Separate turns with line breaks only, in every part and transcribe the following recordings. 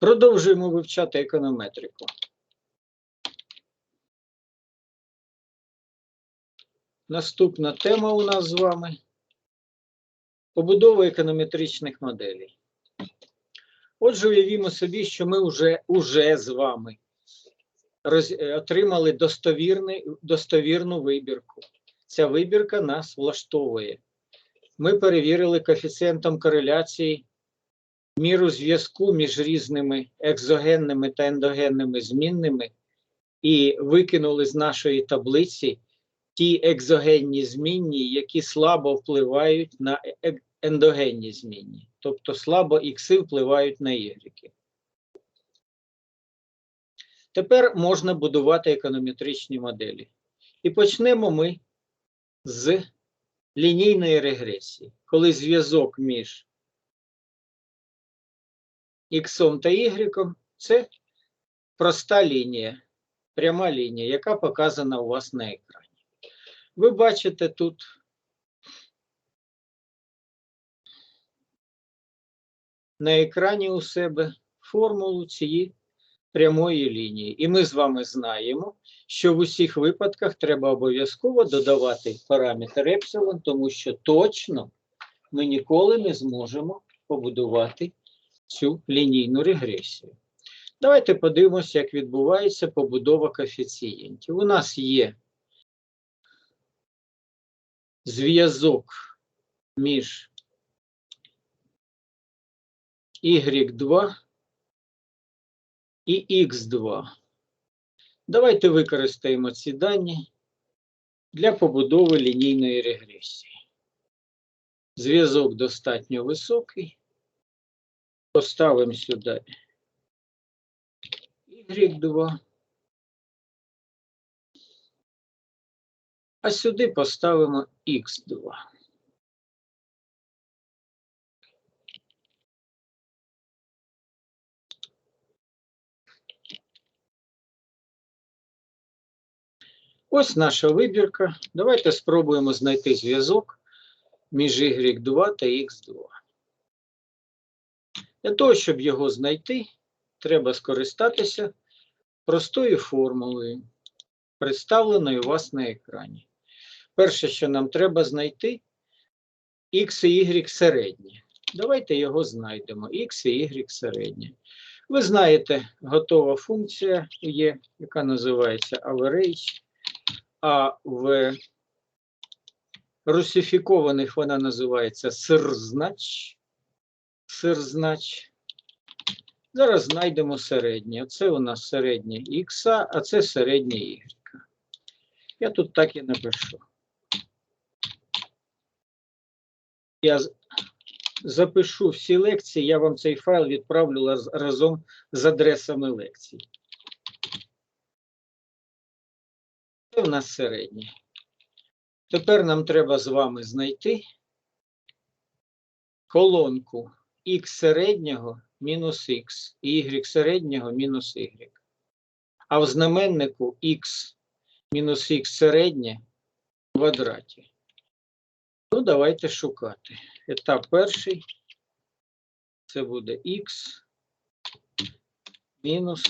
Продовжуємо вивчати економетрику. Наступна тема у нас з вами побудова економетричних моделей. Отже, уявімо собі, що ми вже, уже з вами роз, е, отримали достовірний, достовірну вибірку. Ця вибірка нас влаштовує. Ми перевірили коефіцієнтом кореляції міру зв'язку між різними екзогенними та ендогенними змінними і викинули з нашої таблиці ті екзогенні змінні, які слабо впливають на е- ендогенні змінні, тобто слабо ікси впливають на ігреки. Тепер можна будувати економетричні моделі. І почнемо ми з лінійної регресії, коли зв'язок між іксом та ігреком це проста лінія, пряма лінія, яка показана у вас на екрані. Ви бачите тут на екрані у себе формулу цієї прямої лінії. І ми з вами знаємо, що в усіх випадках треба обов'язково додавати параметр епсилон, тому що точно ми ніколи не зможемо побудувати цю лінійну регресію. Давайте подивимося, як відбувається побудова коефіцієнтів. У нас є зв'язок між y2 і x2. Давайте використаємо ці дані для побудови лінійної регресії. Зв'язок достатньо високий. Поставимо сюди y2. А сюди поставимо x2. Ось наша вибірка. Давайте спробуємо знайти зв'язок між y2 та x2. Для того, щоб його знайти, треба скористатися простою формулою, представленою у вас на екрані. Перше, що нам треба знайти, x і y середнє. Давайте його знайдемо. x і y середнє. Ви знаєте, готова функція є, яка називається average, а в русифікованих вона називається сирзнач. Сирзнач. Зараз знайдемо середнє. Це у нас середнє х, а це середнє y. Я тут так і напишу. Я запишу всі лекції, я вам цей файл відправлю разом з адресами лекцій. Це у нас середнє. Тепер нам треба з вами знайти колонку х середнього мінус х і y середнього мінус y. А в знаменнику х мінус х середнє в квадраті. Ну, давайте шукати. Етап перший. Це буде х мінус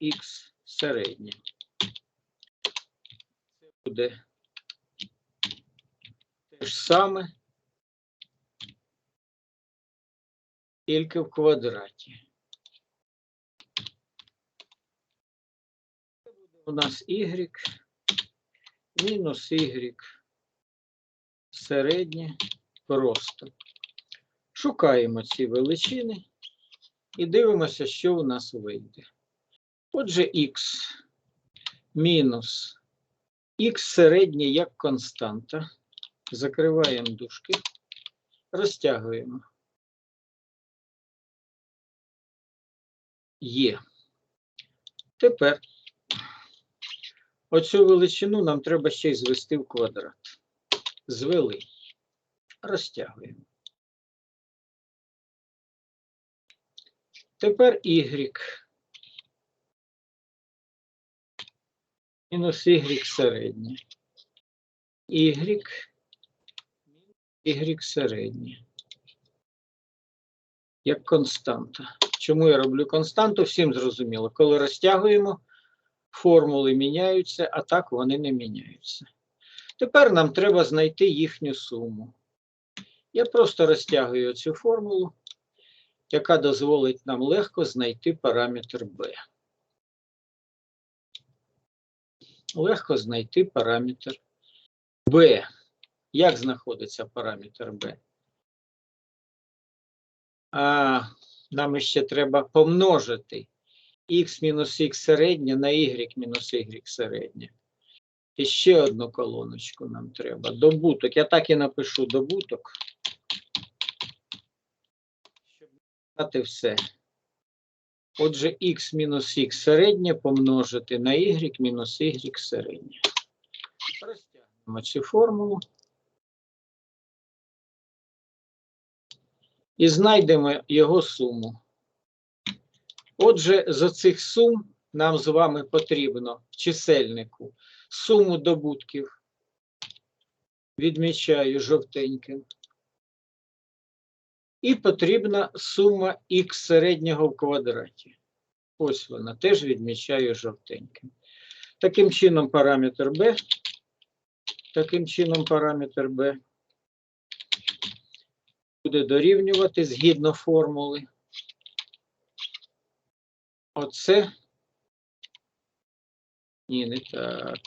х середнє. Це буде те ж саме, тільки в квадраті. Це буде у нас y мінус y середнє просто. Шукаємо ці величини і дивимося, що у нас вийде. Отже, х мінус х середнє як константа. Закриваємо дужки, розтягуємо. Є. Тепер оцю величину нам треба ще й звести в квадрат. Звели. Розтягуємо. Тепер y. Мінус y середнє. Y. Y середнє. Як константа. Чому я роблю константу? Всім зрозуміло. Коли розтягуємо, формули міняються, а так вони не міняються. Тепер нам треба знайти їхню суму. Я просто розтягую цю формулу, яка дозволить нам легко знайти параметр b. Легко знайти параметр b. Як знаходиться параметр b? А, нам ще треба помножити x мінус x середнє на y мінус y середнє. І ще одну колоночку нам треба. Добуток. Я так і напишу добуток. Щоб знати все. Отже, x мінус x середнє помножити на y мінус y середнє. Розтягнемо цю формулу. І знайдемо його суму. Отже, з оцих сум нам з вами потрібно в чисельнику суму добутків. Відмічаю жовтеньким. І потрібна сума х середнього в квадраті. Ось вона, теж відмічаю жовтеньким. Таким чином параметр b. Таким чином параметр b буде дорівнювати згідно формули. Оце. Ні, не так.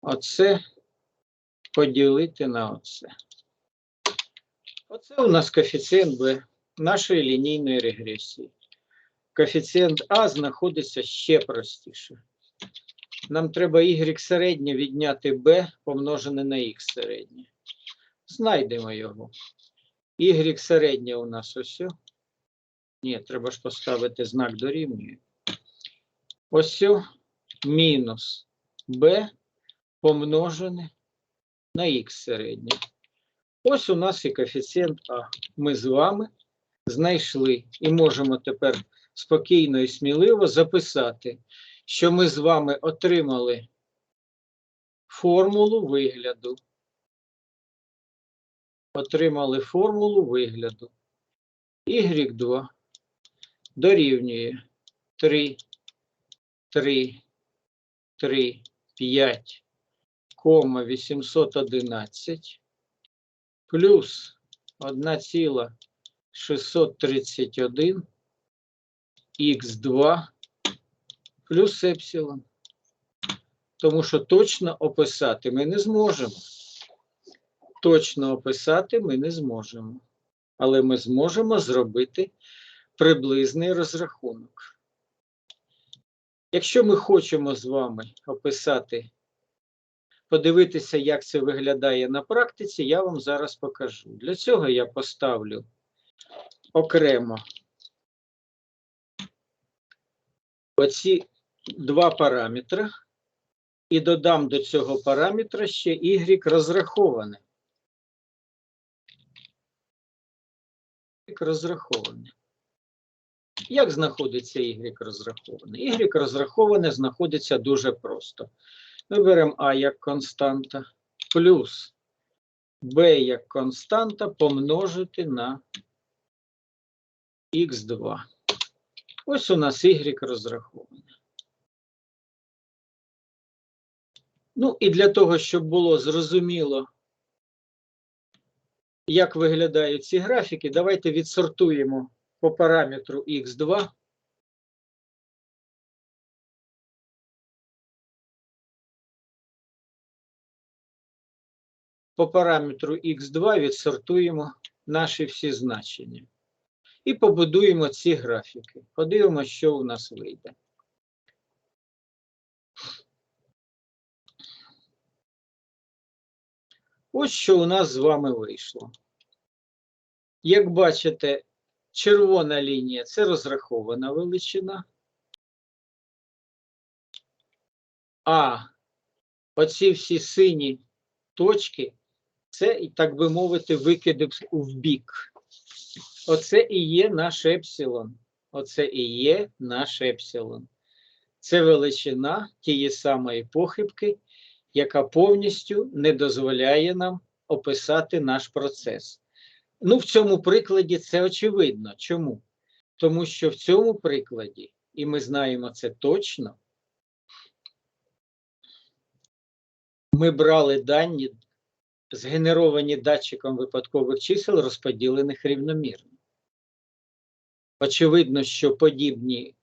Оце поділити на оце. Оце у нас коефіцієнт b нашої лінійної регресії. Коефіцієнт А знаходиться ще простіше. Нам треба y середнє відняти b помножене на x середнє. Знайдемо його. Y середнє у нас ось. Ні, треба ж поставити знак дорівнює. Ось мінус b помножене на х середнє. Ось у нас і коефіцієнт А. Ми з вами знайшли і можемо тепер спокійно і сміливо записати, що ми з вами отримали формулу вигляду. Отримали формулу вигляду. Y2 дорівнює 3, 3, 3, 5, 811 плюс 1,631 х2 плюс епсилон. Тому що точно описати ми не зможемо. Точно описати ми не зможемо. Але ми зможемо зробити приблизний розрахунок. Якщо ми хочемо з вами описати, подивитися, як це виглядає на практиці, я вам зараз покажу. Для цього я поставлю окремо оці два параметри і додам до цього параметра ще y розраховане. Y розраховане. Як знаходиться Y розраховане? Y розраховане знаходиться дуже просто. Ми беремо А як константа плюс b як константа помножити на х2. Ось у нас y розраховане. Ну і для того, щоб було зрозуміло, як виглядають ці графіки, давайте відсортуємо по параметру х2. По параметру х2 відсортуємо наші всі значення. І побудуємо ці графіки. Подивимося, що у нас вийде. Ось що у нас з вами вийшло. Як бачите, червона лінія це розрахована величина. А оці всі сині точки це, так би мовити, викиди в бік. Оце і є наш епсилон. Оце і є наш епсилон. Це величина тієї самої похибки, яка повністю не дозволяє нам описати наш процес. Ну, в цьому прикладі це очевидно. Чому? Тому що в цьому прикладі, і ми знаємо це точно, ми брали дані, згенеровані датчиком випадкових чисел, розподілених рівномірно. Очевидно, що подібні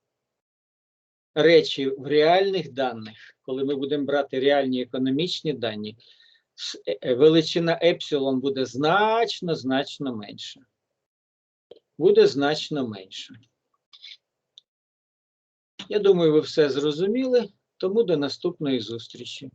речі в реальних даних, коли ми будемо брати реальні економічні дані, е, е, величина епсилон буде значно, значно менша. Буде значно менша. Я думаю, ви все зрозуміли, тому до наступної зустрічі.